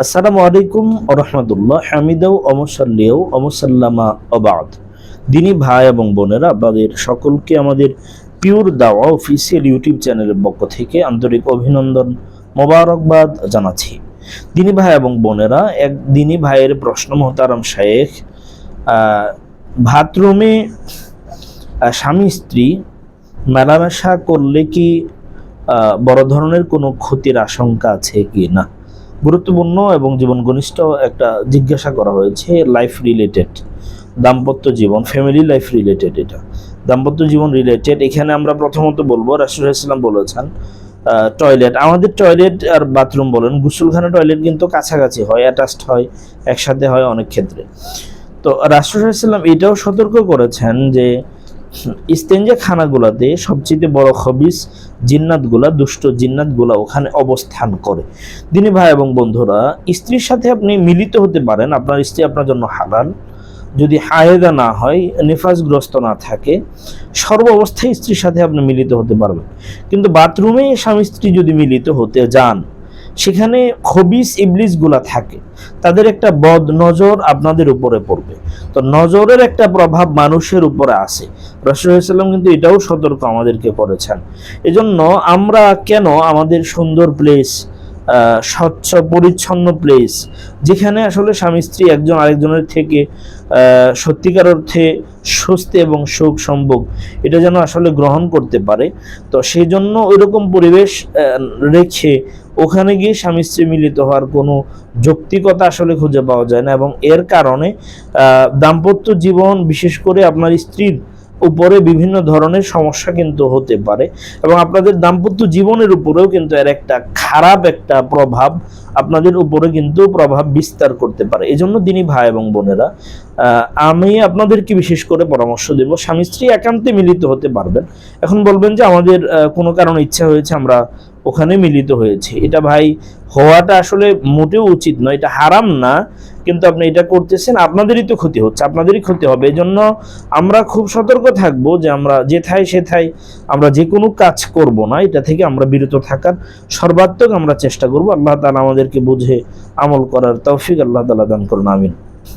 আসসালামু আলাইকুম রহমতুল্লাহ, হামিদাও অমসাল্লিয়াও অমসাল্লামা অবাদ দিনী ভাই এবং বোনেরা, আপনাদের সকলকে আমাদের পিওর দাওয়া অফিসিয়াল ইউটিউব চ্যানেলের পক্ষ থেকে আন্তরিক অভিনন্দন মোবারকবাদ জানাচ্ছি। দিনী ভাই এবং বোনেরা, এক দিনী ভাইয়ের প্রশ্ন, মোহতারাম শায়েখ বাথরুমে স্বামী স্ত্রী মেলামেশা করলে কি বড় ধরনের কোনো ক্ষতির আশঙ্কা আছে কি না? গুরুত্বপূর্ণ এবং জীবন ঘনিষ্ঠ একটা জিজ্ঞাসা করা হয়েছে লাইফ রিলেটেড দাম্পত্য জীবন ফ্যামিলি লাইফ রিলেটেড এটা। দাম্পত্য জীবন রিলেটেড এখানে আমরা প্রথমত বলব, রাসুল ইসলাম বলেছেন টয়লেট আমাদের টয়লেট আর বাথরুম বলেন, গুসলখানা টয়লেট কিন্তু কাছাকাছি হয় অ্যাটাচড হয়, একসাথে হয় অনেক ক্ষেত্রে। তো রাসুল ইসলাম এটাও সতর্ক করেছেন যে ইস্তেঞ্জা খানাগুলাতে সবচেয়ে বড় খবিস জিন্নাতগুলা, দুষ্ট জিন্নাতগুলা ওখানে অবস্থান করে। দিনে ভাই এবং বন্ধুরা, স্ত্রীর সাথে আপনি মিলিত হতে পারেন, আপনার স্ত্রী আপনার জন্য হালাল। যদি হায়েদা না হয়, নিফাজগ্রস্ত না থাকে, সর্ব অবস্থায় স্ত্রীর সাথে আপনি মিলিত হতে পারবেন। কিন্তু বাথরুমে স্বামী স্ত্রী যদি মিলিত হতে যান সেখানে খবিস ইবলিসগুলা থাকে। তাদের একটা বদ নজর আপনাদের উপরে পড়বে। তো নজরের একটা প্রভাব মানুষের উপরে আসে রসুলাম কিন্তু এটাও সতর্ক আমাদেরকে করেছেন। এজন্য আমরা কেন আমাদের সুন্দর প্লেস স্বচ্ছ, পরিচ্ছন্ন প্লেস যেখানে আসলে স্বামী স্ত্রী একজন আরেকজনের থেকে সত্যিকার অর্থে স্বস্তি এবং সুখ সম্ভোগ, এটা যেন আসলে গ্রহণ করতে পারে। তো সেই জন্য ওইরকম পরিবেশ রেখে ওখানে গিয়ে স্বামী স্ত্রী মিলিত হওয়ার কোনো যৌক্তিকতা আসলে খুঁজে পাওয়া যায় না এবং এর কারণে দাম্পত্য জীবন বিশেষ করে আপনার স্ত্রীর উপরে বিভিন্ন ধরনের সমস্যা কিন্তু হতে পারে এবং আপনাদের দাম্পত্য জীবনের উপরেও কিন্তু এর একটা খারাপ একটা প্রভাব আপনাদের উপরে কিন্তু প্রভাব বিস্তার করতে পারে। এজন্য জন্য দিনী ভাই এবং বোনেরা আমি আপনাদেরকে বিশেষ করে পরামর্শ দেব, স্বামী স্ত্রী একান্তে মিলিত হতে পারবেন। এখন বলবেন যে আমাদের কোনো কারণে ইচ্ছা হয়েছে আমরা ওখানে মিলিত হয়েছে। এটা ভাই, হওয়াটা আসলে মোটেও উচিত নয়, এটা হারাম না, কিন্তু আপনি এটা করতেছেন, আপনাদেরই তো ক্ষতি হচ্ছে, আপনাদেরই ক্ষতি হবে। এই জন্য আমরা খুব সতর্ক থাকব যে আমরা যেথায় সেথায় আমরা যে কোনো কাজ করব না, এটা থেকে আমরা বিরত থাকার সর্বাত্মক আমরা চেষ্টা করব। আল্লাহ তালা আমাদেরকে বুঝে আমল করার তৌফিক আল্লাহ তালা দান করুন, আমিন।